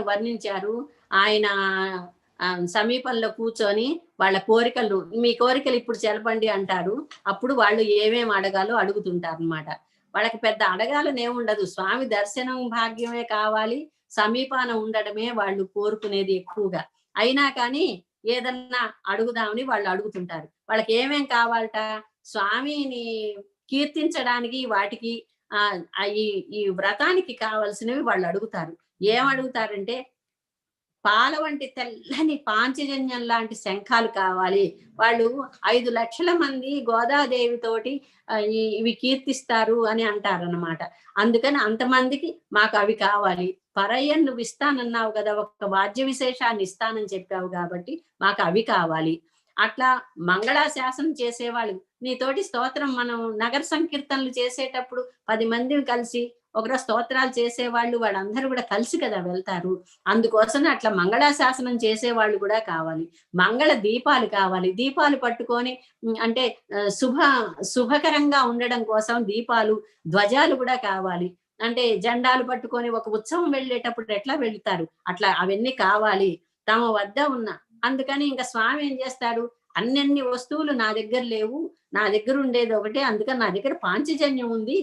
వర్ణించారు. ఆయన సమీపంలో కూర్చొని వాళ్ళ కోరికలు మీ కోరికలు ఇప్పుడు తెలపండి అంటారు. అప్పుడు వాళ్ళు ఏమేమి అడగాలో అడుగుతుంటారు అనమాట వాళ్ళకి పెద్ద అడగాలనే ఉండదు. స్వామి దర్శనం భాగ్యమే కావాలి. సమీపాన ఉండడమే వాళ్ళు కోరుకునేది ఎక్కువగా. అయినా కానీ ఏదన్నా అడుగుదామని వాళ్ళు అడుగుతుంటారు. వాళ్ళకి ఏమేం కావాలట? స్వామిని కీర్తించడానికి వాటికి ఆ ఈ ఈ వ్రతానికి కావలసినవి వాళ్ళు అడుగుతారు. ఏమడుగుతారంటే పాల వంటి తెల్లని పాంచజన్యం లాంటి శంఖాలు కావాలి. వాళ్ళు ఐదు లక్షల మంది గోదాదేవి తోటి ఇవి కీర్తిస్తారు అని అంటారన్నమాట. అందుకని అంతమందికి మాకు అవి కావాలి. పరయ్యన్ నువ్వు ఇస్తానన్నావు కదా ఒక వాద్య విశేషాన్ని ఇస్తానని చెప్పావు కాబట్టి మాకు అవి కావాలి. అట్లా మంగళాశాసనం చేసేవాళ్ళు. నీతోటి స్తోత్రం మనం నగర సంకీర్తనలు చేసేటప్పుడు పది మంది కలిసి ఒకరో స్తోత్రాలు చేసేవాళ్ళు వాళ్ళందరూ కూడా కలిసి కదా వెళ్తారు. అందుకోసం అట్లా మంగళాశాసనం చేసేవాళ్ళు కూడా కావాలి. మంగళ దీపాలు కావాలి. దీపాలు పట్టుకొని అంటే శుభ శుభకరంగా ఉండడం కోసం దీపాలు ధ్వజాలు కూడా కావాలి. అంటే జెండాలు పట్టుకొని ఒక ఉత్సవం వెళ్ళేటప్పుడు ఎట్లా వెళ్తారు? అట్లా అవన్నీ కావాలి. తమ వద్ద ఉన్న అందుకని ఇంకా స్వామి ఏం చేస్తాడు? అన్నన్ని వస్తువులు నా దగ్గర లేవు. నా దగ్గర ఉండేది ఒకటే. అందుకని నా దగ్గర పాంచజన్యం ఉంది.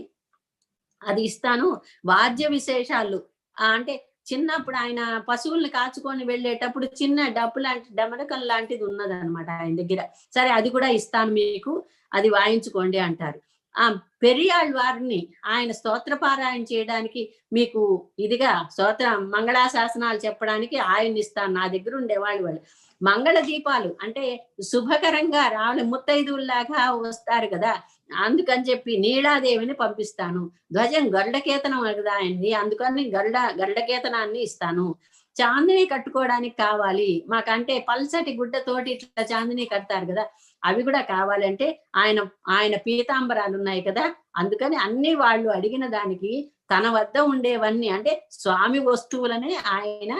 అది ఇస్తాను. వాద్య విశేషాలు. ఆ, అంటే చిన్నప్పుడు ఆయన పశువుల్ని కాచుకొని వెళ్ళేటప్పుడు చిన్న డప్పు లాంటి డమరకం లాంటిది ఉన్నదన్నమాట ఆయన దగ్గర. సరే అది కూడా ఇస్తాను మీకు. అది వాయించుకోండి అంటారు. ఆ పెరియాళ్ వారిని ఆయన స్తోత్రపారాయణ చేయడానికి మీకు ఇదిగా స్తోత్ర మంగళాశాసనాలు చెప్పడానికి ఆయన ఇస్తాను నా దగ్గర ఉండేవాళ్ళు వాళ్ళు. మంగళ దీపాలు అంటే శుభకరంగా రాళ్ళు ముత్తైదువుల్లాగా వస్తారు కదా. అందుకని చెప్పి నీలాదేవిని పంపిస్తాను. ధ్వజం గరుడకేతనం కదా ఆయన్ని అందుకని గరుడ గరుడకేతనాన్ని ఇస్తాను. చాందిని కట్టుకోవడానికి కావాలి. మాకంటే పల్సటి గుడ్డతోటి ఇట్లా చాందిని కడతారు కదా. అవి కూడా కావాలంటే ఆయన ఆయన పీతాంబరాలు ఉన్నాయి కదా అందుకని అన్ని వాళ్ళు అడిగిన దానికి తన వద్ద ఉండేవన్నీ అంటే స్వామి వస్తువులనే ఆయన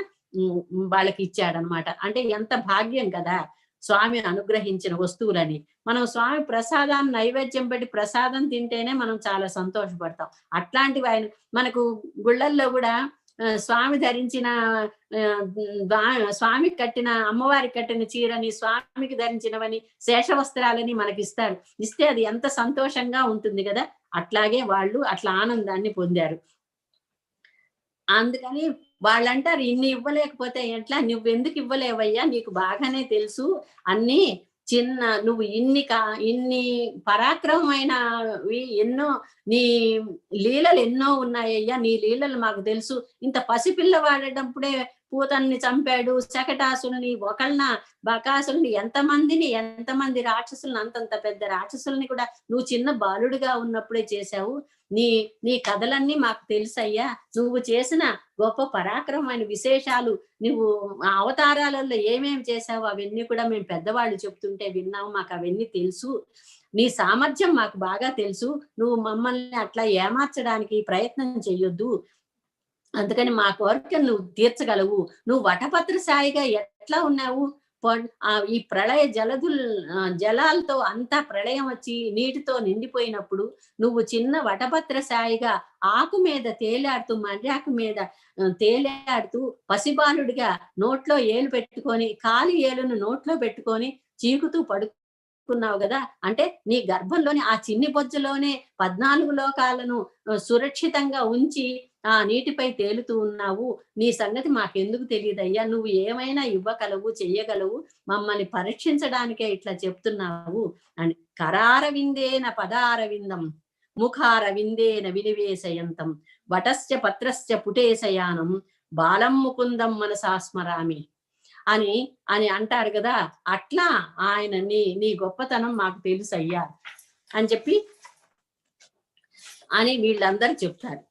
వాళ్ళకి ఇచ్చాడనమాట. అంటే ఎంత భాగ్యం కదా స్వామి అనుగ్రహించిన వస్తువులని. మనం స్వామి ప్రసాదాన్ని నైవేద్యం పెట్టి ప్రసాదం తింటేనే మనం చాలా సంతోషపడతాం. అట్లాంటివి ఆయన మనకు గుళ్ళల్లో కూడా స్వామి ధరించిన ఆ, స్వామికి కట్టిన అమ్మవారికి కట్టిన చీరని స్వామికి ధరించినవని శేష వస్త్రాలని మనకి ఇస్తారు ఇస్తే అది ఎంత సంతోషంగా ఉంటుంది కదా? అట్లాగే వాళ్ళు అట్లా ఆనందాన్ని పొందారు. అందుకని వాళ్ళు అంటారు ఇన్ని ఇవ్వలేకపోతే ఎట్లా? నువ్వెందుకు ఇవ్వలేవయ్యా? నీకు బాగానే తెలుసు. అన్ని చిన్న నువ్వు ఇన్ని కా ఇన్ని పరాక్రమమైనవి ఎన్నో నీ లీలలు ఎన్నో ఉన్నాయ్యా నీ లీలలు మాకు తెలుసు. ఇంత పసిపిల్ల వాడేటప్పుడే పూతన్ని చంపాడు శకటాసుని ఒకళ్ళ బకాసుల్ని ఎంతమందిని ఎంతమంది రాక్షసులను అంతంత పెద్ద రాక్షసుల్ని కూడా నువ్వు చిన్న బాలుడిగా ఉన్నప్పుడే చేశావు. నీ నీ కథలన్నీ మాకు తెలుసయ్యా. నువ్వు చేసిన గొప్ప పరాక్రమమైన విశేషాలు నువ్వు అవతారాలలో ఏమేమి చేశావు అవన్నీ కూడా మేము పెద్దవాళ్ళు చెప్తుంటే విన్నావు మాకు అవన్నీ తెలుసు. నీ సామర్థ్యం మాకు బాగా తెలుసు. నువ్వు మమ్మల్ని అట్లా ఏమార్చడానికి ప్రయత్నం చెయ్యొద్దు. అందుకని మా కోరిక నువ్వు తీర్చగలవు. నువ్వు వటపత్ర సాయిగా ఎట్లా ఉన్నావు? ఆ ఈ ప్రళయ జలదుల్ జలాలతో అంతా ప్రళయం వచ్చి నీటితో నిండిపోయినప్పుడు నువ్వు చిన్న వటపత్ర సాయిగా ఆకు మీద తేలాడుతూ మర్యాకు మీద తేలాడుతూ పసిబాలుడిగా నోట్లో ఏలు పెట్టుకొని కాలి ఏలును నోట్లో పెట్టుకొని చీకుతూ పడుకున్నావు కదా? అంటే నీ గర్భంలోని ఆ చిన్ని బొజ్జలోనే పద్నాలుగు లోకాలను సురక్షితంగా ఉంచి ఆ నీటిపై తేలుతూ ఉన్నావు. నీ సంగతి మాకెందుకు తెలియదయ్యా? నువ్వు ఏమైనా ఇవ్వగలవు చెయ్యగలవు? మమ్మల్ని పరీక్షించడానికే ఇట్లా చెప్తున్నావు అని. కరారవిందేన పదారవిందం ముఖారవిందేన వినివేశయంతం. వటస్య పత్రస్య పుటేశయానం బాలం ముకుందం మనసాస్మరామి అని అని అంటారు కదా? అట్లా ఆయన నీ నీ గొప్పతనం మాకు తెలుసయ్యా అని చెప్పి అని వీళ్ళందరూ చెప్తారు.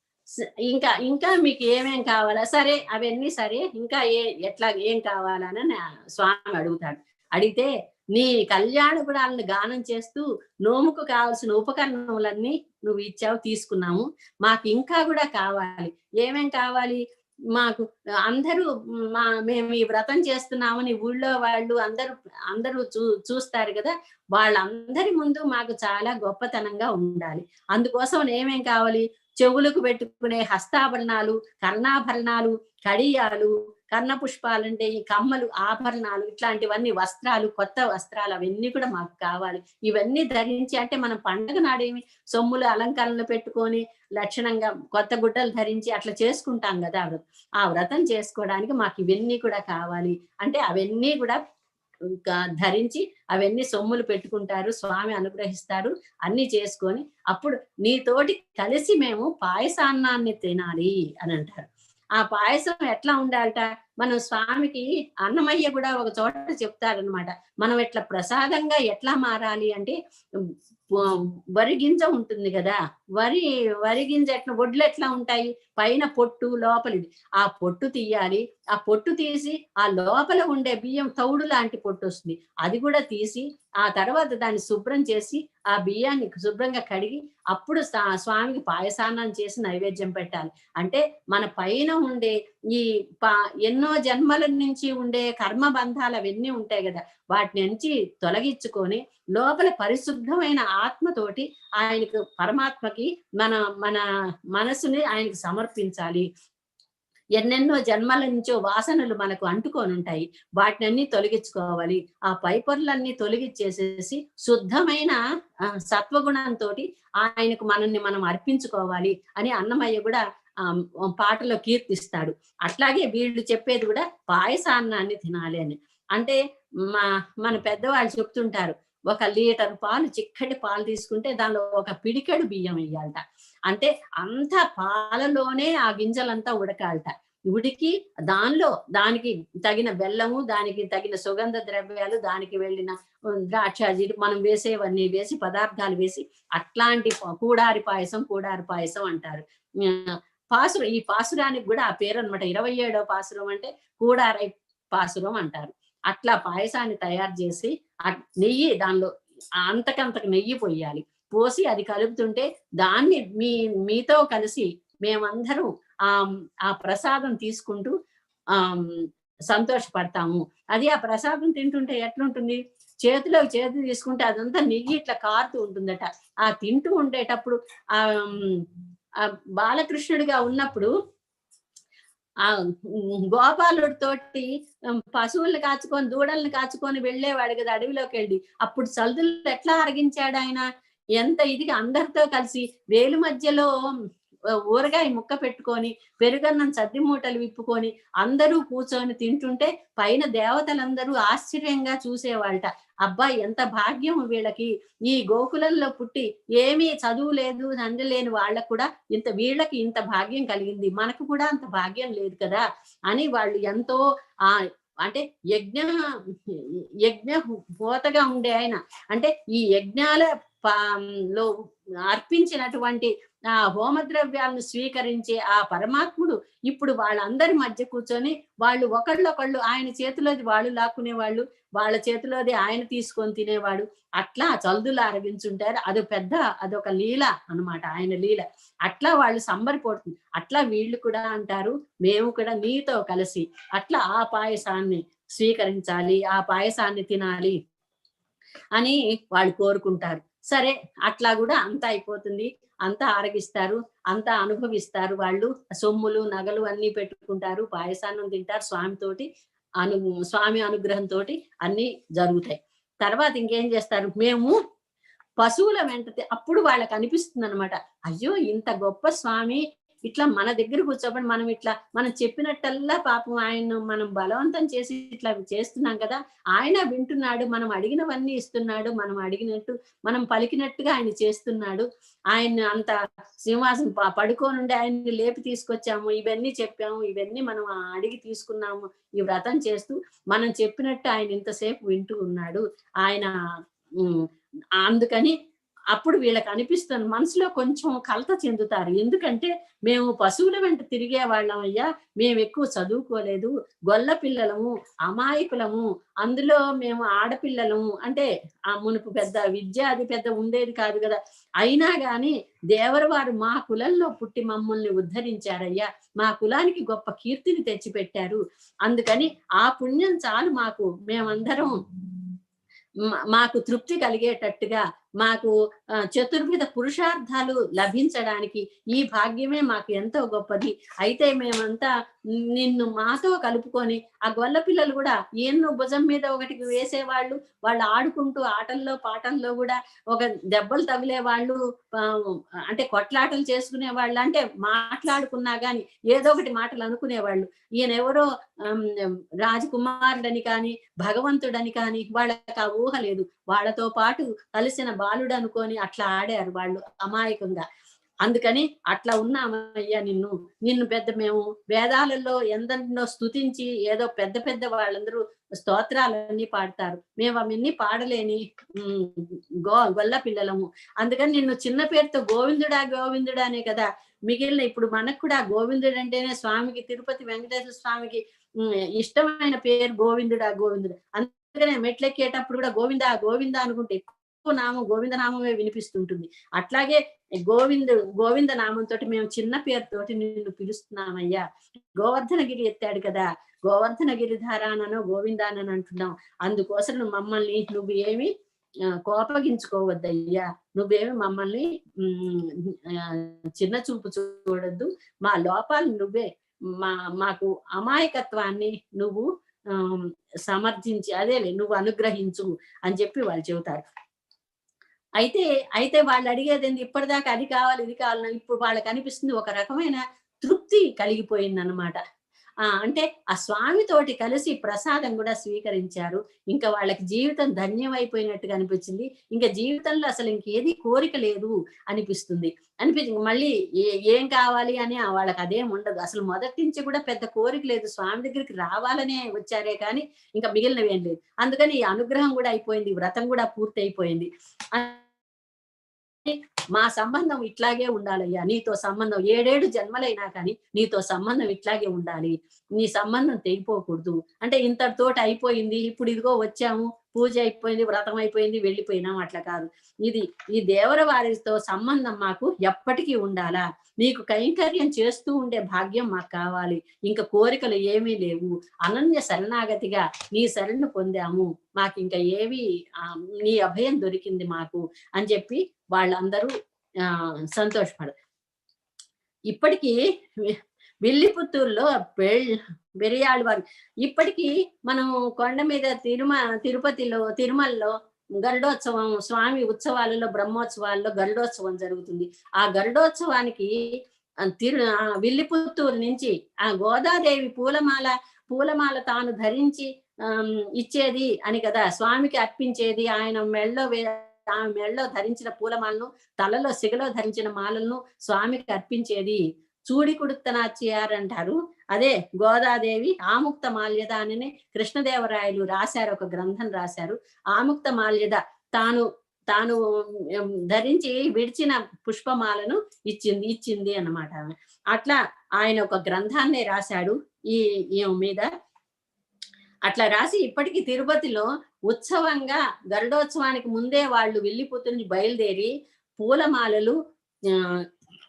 ఇంకా ఇంకా మీకు ఏమేం కావాలా? సరే అవన్నీ సరే ఇంకా ఏ ఎట్లా ఏం కావాలని స్వామి అడుగుతాడు. అడిగితే నీ కళ్యాణపురాలను గానం చేస్తూ నోముకు కావాల్సిన ఉపకరణములన్నీ నువ్వు ఇచ్చావు తీసుకున్నాము. మాకు ఇంకా కూడా కావాలి. ఏమేం కావాలి? మాకు అందరూ మా మేము ఈ వ్రతం చేస్తున్నామని ఊళ్ళో వాళ్ళు అందరూ అందరూ చూ చూస్తారు కదా. వాళ్ళందరి ముందు మాకు చాలా గొప్పతనంగా ఉండాలి. అందుకోసం ఏమేం కావాలి? చెవులకు పెట్టుకునే హస్తాభరణాలు కర్ణాభరణాలు కడియాలు కర్ణ పుష్పాలు అంటే ఈ కమ్మలు ఆభరణాలు ఇట్లాంటివన్నీ వస్త్రాలు కొత్త వస్త్రాలు అవన్నీ కూడా మాకు కావాలి. ఇవన్నీ ధరించి అంటే మనం పండగ నాడేమి? సొమ్ములు అలంకరణలు పెట్టుకొని లక్షణంగా కొత్త గుడ్డలు ధరించి అట్లా చేసుకుంటాం కదా ఆ వ్రతం. చేసుకోవడానికి మాకు ఇవన్నీ కూడా కావాలి. అంటే అవన్నీ కూడా ధరించి అవన్నీ సొమ్ములు పెట్టుకుంటారు స్వామి అనుగ్రహిస్తారు అన్ని చేసుకొని అప్పుడు నీతోటి కలిసి మేము పాయసాన్నాన్ని తినాలి అని అంటారు. ఆ పాయసం ఎట్లా ఉండాలట? మనం స్వామికి అన్నమయ్య కూడా ఒక చోట చెప్తారనమాట మనం ఇట్లా ప్రసాదంగా ఎట్లా మారాలి అంటే వరి గింజ ఉంటుంది కదా వరి వరి గింజ ఎట్లా వడ్లు ఎట్లా ఉంటాయి? పైన పొట్టు లోపలిది ఆ పొట్టు తీయాలి. ఆ పొట్టు తీసి ఆ లోపల ఉండే బియ్యం తౌడు లాంటి పొట్టు వస్తుంది. అది కూడా తీసి ఆ తర్వాత దాన్ని శుభ్రం చేసి ఆ బియ్యాన్ని శుభ్రంగా కడిగి అప్పుడు స్వామికి పాయసానం చేసి నైవేద్యం పెట్టాలి. అంటే మన పైన ఉండే ఈ పా ఎన్నో జన్మల నుంచి ఉండే కర్మ బంధాలు అవన్నీ ఉంటాయి కదా వాటి నుంచి తొలగించుకొని లోపల పరిశుద్ధమైన ఆత్మతోటి ఆయనకు పరమాత్మకి మన మన మనసుని ఆయనకు సమర్పించాలి. ఎన్నెన్నో జన్మల నుంచో వాసనలు మనకు అంటుకొని ఉంటాయి. వాటినన్నీ తొలగించుకోవాలి. ఆ పైపొరలన్నీ తొలగించేసేసి శుద్ధమైన ఆ, సత్వగుణంతో ఆయనకు మనల్ని మనం అర్పించుకోవాలి అని అన్నమయ్య కూడా ఆ పాటలో కీర్తిస్తాడు. అట్లాగే వీళ్ళు చెప్పేది కూడా పాయసాన్నాన్ని తినాలి అని. అంటే మా మన పెద్దవాళ్ళు చెప్తుంటారు ఒక లీటర్ పాలు చిక్కటి పాలు తీసుకుంటే దానిలో ఒక పిడికెడు బియ్యం వేయాలట అంటే అంత పాలలోనే ఆ గింజలంతా ఉడకాలట. ఉడికి దానిలో దానికి తగిన బెల్లము దానికి తగిన సుగంధ ద్రవ్యాలు దానికి వెళ్ళిన ద్రాక్ష మనం వేసేవన్నీ వేసి పదార్థాలు వేసి అట్లాంటి కూడారి పాయసం కూడారి పాయసం అంటారు. పాసురం ఈ పాసురానికి కూడా ఆ పేరు అనమాట ఇరవై ఏడో పాసురం అంటే కూడారై పాసురం అంటారు. అట్లా పాయసాన్ని తయారు చేసి ఆ నెయ్యి దానిలో అంతకంతకు నెయ్యి పోయాలి. పోసి అది కలుపుతుంటే దాన్ని మీ మీతో కలిసి మేమందరం ఆ ఆ ప్రసాదం తీసుకుంటూ ఆ సంతోషపడతాము. అది ఆ ప్రసాదం తింటుంటే ఎట్లుంటుంది? చేతిలో చేతి తీసుకుంటే అదంతా నెయ్యి ఇట్లా కారుతూ ఉంటుందట. ఆ తింటూ ఉండేటప్పుడు ఆ ఆ బాలకృష్ణుడిగా ఉన్నప్పుడు ఆ గోపాలుడితోటి పశువుల్ని కాచుకొని దూడల్ని కాచుకొని వెళ్ళేవాడు కదా అడవిలోకి వెళ్ళి. అప్పుడు సల్దులు ఎట్లా అరిగించాడు ఆయన? ఎంత ఇదిగా అందరితో కలిసి వేలు మధ్యలో ఊరగాయ ముక్క పెట్టుకొని పెరుగన్నం సద్ది మూటలు విప్పుకొని అందరూ కూర్చొని తింటుంటే పైన దేవతలందరూ ఆశ్చర్యంగా చూసేవాళ్ళట. అబ్బాయి ఎంత భాగ్యం వీళ్ళకి. ఈ గోకులంలో పుట్టి ఏమీ చదువు లేదు తండ్రి లేని వాళ్ళకు కూడా ఇంత వీళ్ళకి ఇంత భాగ్యం కలిగింది. మనకు కూడా అంత భాగ్యం లేదు కదా అని వాళ్ళు ఎంతో ఆ అంటే యజ్ఞ యజ్ఞ పోతగా ఉండే ఆయన. అంటే ఈ యజ్ఞాల లో అర్పించినటువంటి ఆ హోమద్రవ్యాలను స్వీకరించే ఆ పరమాత్ముడు ఇప్పుడు వాళ్ళందరి మధ్య కూర్చొని వాళ్ళు ఒకళ్ళొకళ్ళు ఆయన చేతిలోది వాళ్ళు లాక్కునే వాళ్ళు వాళ్ళ చేతిలోది ఆయన తీసుకొని తినేవాడు. అట్లా చల్దులు అరగించుంటారు అది పెద్ద అదొక లీల అన్నమాట ఆయన లీల. అట్లా వాళ్ళు సంబరిపోతుంది అట్లా వీళ్ళు కూడా అంటారు మేము కూడా నీతో కలిసి అట్లా ఆ పాయసాన్ని స్వీకరించాలి ఆ పాయసాన్ని తినాలి అని వాళ్ళు కోరుకుంటారు. సరే అట్లా కూడా అంతా అయిపోతుంది. అంతా ఆరగిస్తారు అంతా అనుభవిస్తారు వాళ్ళు. సొమ్ములు నగలు అన్ని పెట్టుకుంటారు పాయసాన్నం తింటారు స్వామితోటి అను స్వామి అనుగ్రహంతో అన్ని జరుగుతాయి. తర్వాత ఇంకేం చేస్తారు? మేము పశువుల వెంట అప్పుడు వాళ్ళకి అనిపిస్తుంది అనమాట అయ్యో ఇంత గొప్ప స్వామి ఇట్లా మన దగ్గర కూర్చోబడి మనం ఇట్లా మనం చెప్పినట్టల్లా పాపం ఆయన మనం బలవంతం చేసి ఇట్లా చేస్తున్నాం కదా ఆయన వింటున్నాడు మనం అడిగినవన్నీ ఇస్తున్నాడు మనం అడిగినట్టు మనం పలికినట్టుగా ఆయన చేస్తున్నాడు ఆయన అంత శ్రీనివాసం పడుకోనుండి ఆయన్ని లేపి తీసుకొచ్చాము ఇవన్నీ చెప్పాము ఇవన్నీ మనం అడిగి తీసుకున్నాము ఈ వ్రతం చేస్తూ మనం చెప్పినట్టు ఆయన ఇంతసేపు వింటూ ఉన్నాడు ఆయన అందుకని అప్పుడు వీళ్ళకి అనిపిస్తుంది మనసులో కొంచెం కలత చెందుతారు. ఎందుకంటే మేము పశువుల వెంట తిరిగే వాళ్ళం అయ్యా మేము ఎక్కువ చదువుకోలేదు గొల్ల పిల్లలము అమాయకులము అందులో మేము ఆడపిల్లలము. అంటే ఆ మునుపు పెద్ద విద్య అది పెద్ద ఉండేది కాదు కదా. అయినా గాని దేవర వారు మా కులంలో పుట్టి మమ్మల్ని ఉద్ధరించారయ్యా. మా కులానికి గొప్ప కీర్తిని తెచ్చిపెట్టారు. అందుకని ఆ పుణ్యం చాలు మాకు. మేమందరం మాకు తృప్తి కలిగేటట్టుగా మాకు చతుర్విధ పురుషార్థాలు లభించడానికి ఈ భాగ్యమే మాకు ఎంతో గొప్పది. అయితే మేమంతా నిన్ను మాతో కలుపుకొని ఆ గొల్ల పిల్లలు కూడా ఎన్నో భుజం మీద ఒకటికి వేసేవాళ్ళు వాళ్ళు ఆడుకుంటూ ఆటల్లో పాటల్లో కూడా ఒక దెబ్బలు తగిలే వాళ్ళు అంటే కొట్లాటలు చేసుకునే వాళ్ళు అంటే మాట్లాడుకున్నా గాని ఏదో ఒకటి మాటలు అనుకునేవాళ్ళు. ఈయన ఎవరో రాజకుమారుడని కానీ భగవంతుడని కానీ వాళ్ళకి ఆ ఊహ లేదు. వాళ్ళతో పాటు కలిసిన బాలుడు అనుకొని అట్లా ఆడారు వాళ్ళు అమాయకంగా. అందుకని అట్లా ఉన్నామయ్యా నిన్ను. నిన్ను పెద్ద మేము వేదాలలో ఎందరినో స్తుతించి ఏదో పెద్ద పెద్ద వాళ్ళందరూ స్తోత్రాలన్నీ పాడతారు. మేము అవన్నీ పాడలేని గో గొల్ల పిల్లలము. అందుకని నిన్ను చిన్న పేరుతో గోవిందుడా గోవిందుడా అనే కదా మిగిలిన ఇప్పుడు మనకు కూడా గోవిందుడు అంటేనే స్వామికి తిరుపతి వెంకటేశ్వర స్వామికి ఇష్టమైన పేరు గోవిందుడా గోవిందుడు. అందుకనే మెట్లెక్కేటప్పుడు కూడా గోవిందా గోవిందా అనుకుంటే నామం గోవింద నామమే వినిపిస్తుంటుంది. అట్లాగే గోవిందు గోవింద నామంతో మేము చిన్న పేరుతోటి నిన్ను పిలుస్తున్నామయ్యా. గోవర్ధనగిరి ఎత్తాడు కదా. గోవర్ధనగిరి ధారానో గోవిందానని అంటున్నాం. అందుకోసం మమ్మల్ని నువ్వు ఏమి కోపగించుకోవద్దయ్యా. నువ్వేమి మమ్మల్ని చిన్న చూపు చూడొద్దు. మా లోపాలు నువ్వే. మా మాకు అమాయకత్వాన్ని నువ్వు సమర్థించి అదే నువ్వు అనుగ్రహించు అని చెప్పి వాళ్ళు చెబుతారు. అయితే అయితే వాళ్ళు అడిగేది ఏంది ఇప్పటిదాకా అది కావాలి ఇది కావాలి ఇప్పుడు వాళ్ళకి అనిపిస్తుంది ఒక రకమైన తృప్తి కలిగిపోయింది అనమాట ఆ అంటే ఆ స్వామితోటి కలిసి ప్రసాదం కూడా స్వీకరించారు. ఇంకా వాళ్ళకి జీవితం ధన్యమైపోయినట్టుగా అనిపించింది. ఇంకా జీవితంలో అసలు ఇంకేది కోరిక లేదు అనిపిస్తుంది. అనిపించింది మళ్ళీ ఏ ఏం కావాలి అని వాళ్ళకి అదేం ఉండదు. అసలు మొదటి నుంచి కూడా పెద్ద కోరిక లేదు. స్వామి దగ్గరికి రావాలనే వచ్చారే కానీ ఇంకా మిగిలినవి ఏం లేదు. అందుకని ఈ అనుగ్రహం కూడా అయిపోయింది. వ్రతం కూడా పూర్తి అయిపోయింది మా సంబంధం ఇట్లాగే ఉండాలయ్యా. నీతో సంబంధం ఏడేడు జన్మలైనా కానీ నీతో సంబంధం ఇట్లాగే ఉండాలి. నీ సంబంధం తెగిపోకూడదు. అంటే ఇంతటితోటి అయిపోయింది. ఇప్పుడు ఇదిగో వచ్చాము. పూజ అయిపోయింది వ్రతం అయిపోయింది వెళ్ళిపోయినాం అట్లా కాదు. ఇది ఈ దేవర వారితో సంబంధం మాకు ఎప్పటికీ ఉండాలా? నీకు కైంకర్యం చేస్తూ ఉండే భాగ్యం మాకు కావాలి. ఇంకా కోరికలు ఏమీ లేవు. అనన్య శరణాగతిగా నీ శరణు పొందాము. మాకు ఇంకా ఏవి నీ అభయం దొరికింది మాకు అని చెప్పి వాళ్ళందరూ ఆ సంతోషపడ ఇప్పటికీ వి- విల్లిపుత్తూరులో వారు ఇప్పటికీ మనం కొండ మీద తిరుమ తిరుపతిలో తిరుమలలో గరుడోత్సవం స్వామి ఉత్సవాలలో బ్రహ్మోత్సవాల్లో గరుడోత్సవం జరుగుతుంది. ఆ గరుడోత్సవానికి తిరు ఆ విల్లిపుత్తూరు నుంచి ఆ గోదాదేవి పూలమాల పూలమాల తాను ధరించి ఇచ్చేది అని కదా స్వామికి అర్పించేది. ఆయన మెళ్ళో వే ఆమె మెళ్ళలో ధరించిన పూలమాలను తలలో సిగలో ధరించిన మాలలను స్వామికి అర్పించేది. చూడి కుడుతనాచ్యారు అంటారు. అదే గోదాదేవి ఆముక్త మాల్యద అని కృష్ణదేవరాయలు రాశారు ఒక గ్రంథం రాశారు. ఆముక్త మాల్యద తాను తాను ధరించి విడిచిన పుష్పమాలను ఇచ్చింది ఇచ్చింది అన్నమాట అట్లా ఆయన ఒక గ్రంథాన్నే రాశాడు ఈ మీద. అట్లా రాసి ఇప్పటికీ తిరుపతిలో ఉత్సవంగా గరుడోత్సవానికి ముందే వాళ్ళు వెళ్ళిపోతుని బయలుదేరి పూలమాలలు ఆ,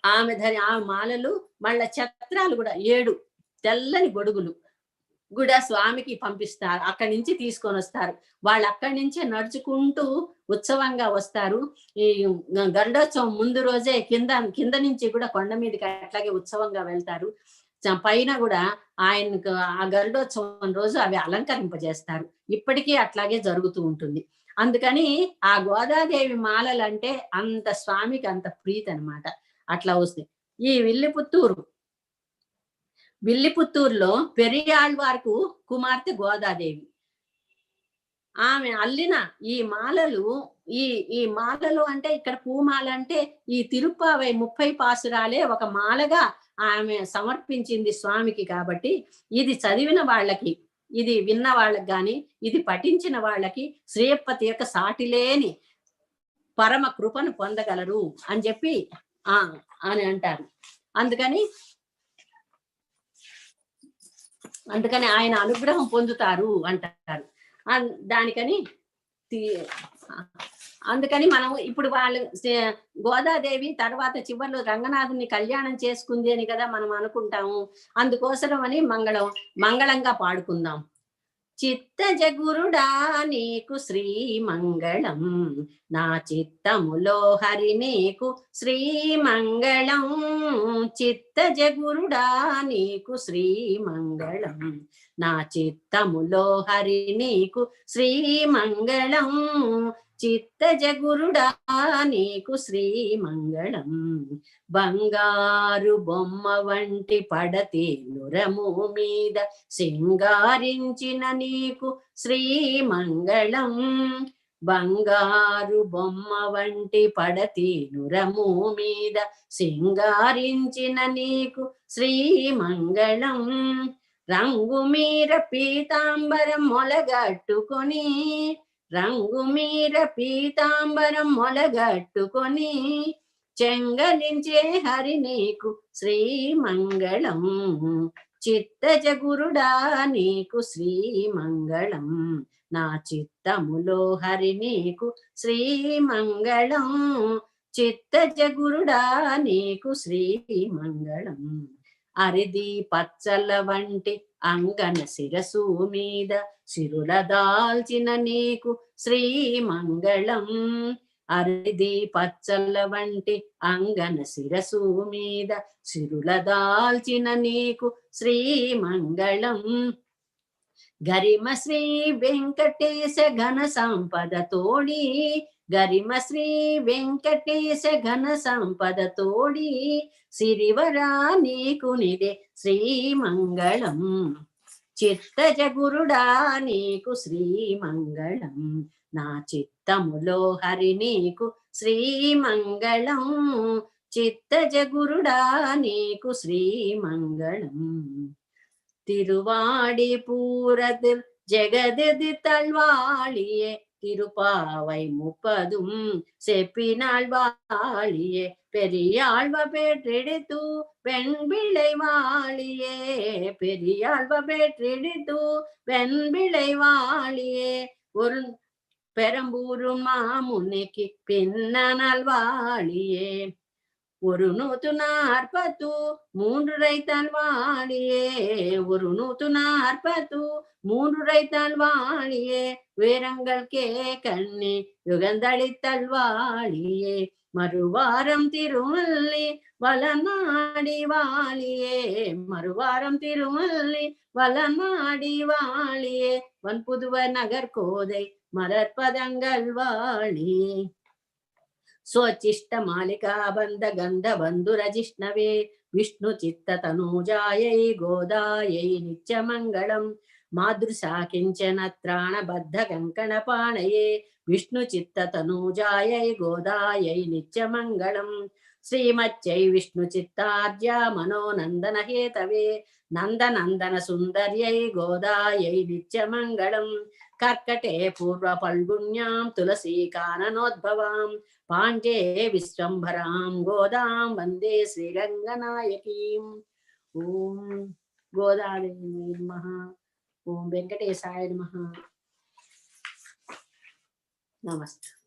ఆమె ధరి ఆ మాలలు మళ్ళా ఛత్రాలు కూడా ఏడు తెల్లని గొడుగులు కూడా స్వామికి పంపిస్తారు. అక్కడి నుంచి తీసుకొని వస్తారు. వాళ్ళు అక్కడి నుంచే నడుచుకుంటూ ఉత్సవంగా వస్తారు. ఈ గరుడోత్సవం ముందు రోజే కింద కింద నుంచి కూడా కొండ మీదకి అట్లాగే ఉత్సవంగా వెళ్తారు. పైన కూడా ఆయనకు ఆ గరుడోత్సవం రోజు అవి అలంకరింపజేస్తారు. ఇప్పటికీ అట్లాగే జరుగుతూ ఉంటుంది. అందుకని ఆ గోదాదేవి మాలలు అంటే అంత స్వామికి అంత ప్రీతి అనమాట అట్లా వస్తాయి. ఈ విల్లిపుత్తూరు. విల్లిపుత్తూరులో పెరియాళ్వార్కు కుమార్తె గోదాదేవి. ఆమె అల్లిన ఈ మాలలు ఈ ఈ మాలలు అంటే ఇక్కడ పూమాల అంటే ఈ తిరుప్పావై ముప్పై పాసురాలే ఒక మాలగా ఆమె సమర్పించింది స్వామికి కాబట్టి ఇది చదివిన వాళ్ళకి ఇది విన్న వాళ్ళకి గాని ఇది పఠించిన వాళ్ళకి శ్రీయప్పతి యొక్క సాటిలేని పరమ కృపను పొందగలరు అని చెప్పి అని అంటారు. అందుకని అందుకని ఆయన అనుగ్రహం పొందుతారు అంటారు. దానికని తి- అందుకని మనం ఇప్పుడు వాళ్ళు గోదాదేవి తర్వాత చివరిలో రంగనాథుని కళ్యాణం చేసుకుంది అని కదా మనం అనుకుంటాము. అందుకోసం అని మంగళం మంగళంగా పాడుకుందాం. చిత్తజ గురుడా నీకు శ్రీ మంగళం నా చిత్తములో హరి నీకు శ్రీ మంగళం చిత్తజ గురుడా నీకు శ్రీ మంగళం నా చిత్తములో హరి నీకు శ్రీ మంగళం చిత్తజగురుడా నీకు శ్రీ మంగళం బంగారు బొమ్మ వంటి పడతి నురము మీద సింగారించిన నీకు శ్రీ మంగళం బంగారు బొమ్మ వంటి పడతి నురము మీద సింగారించిన నీకు శ్రీ మంగళం రంగు మీర పీతాంబరం మొలగట్టుకొని రంగు మీర పీతాంబరం మొలగట్టుకొని చెంగలించే హరి నీకు శ్రీ మంగళం చిత్తజ గురుడా నీకు శ్రీ మంగళం నా చిత్తములో హరి నీకు శ్రీ మంగళం చిత్తజ గురుడా నీకు శ్రీ మంగళం అరిది పచ్చల వంటి అంగన శిరసు మీద సిరుల దాల్చిన నీకు శ్రీ మంగళం అరిది పచ్చల వంటి అంగన శిరసు మీద సిరుల దాల్చిన నీకు శ్రీ మంగళం గరిమ శ్రీ వెంకటేశ ఘన సంపద తోడి గరిమ శ్రీ వెంకటేశ ఘన సంపద తోడి సిరివరా నీకు నిదే శ్రీమంగళం. చిత్తజ గురుడా నీకు శ్రీమంగళం. నా చిత్తములో హరి నీకు శ్రీమంగళం. చిత్తజ గురుడా నీకు శ్రీమంగళం. తిరువాడి పూరదిల్ జగదది తల్వాళియే திருப்பாவை முப்பதும் செப்பினால் வாழியே பெரியாழ்வ பெற்றெடுத்து பெண் பிள்ளை வாழியே பெரியாழ்வ பெற்றெடுத்து பெண் பிள்ளை வாழியே. ஒரு பெரம்பூரும் மாமுனைக்கு பின்னனால் வாழியே. ஒரு நூத்து நாற்பத்து மூன்று ரைத்தால் வாழியே. ஒரு நூத்து நாற்பத்து மூன்று ரைத்தால் வாழியே. வீரங்கள் கே கண்ணி யுகந்தளித்தல் வாழியே. மறுவாரம் திருமல்லி வளநாடி வாழியே. மறுவாரம் திருமல்லி வளநாடி வாழியே. வன்புதுவ நகர் கோதை மலர்பதங்கள் வாழியே. స్వచిష్ట మాలికాబంధ గంధ బంధురజిష్ణవే విష్ణు చిత్త తనూజాయై గోదాయై నిత్యమంగళం. మాదృశా కించన త్రాణబద్ధ కంకణ పాణయే విష్ణు చిత్త తనూజాయై గోదాయై నిత్యమంగళం. శ్రీమచ్చై విష్ణు పాండే విశ్వంభరాం గోదాం వందే శ్రీరంగనాయకీం. ఓం గోదాదేవి నమ. ఓం వెంకటేశాయ నమ. నమస్తే.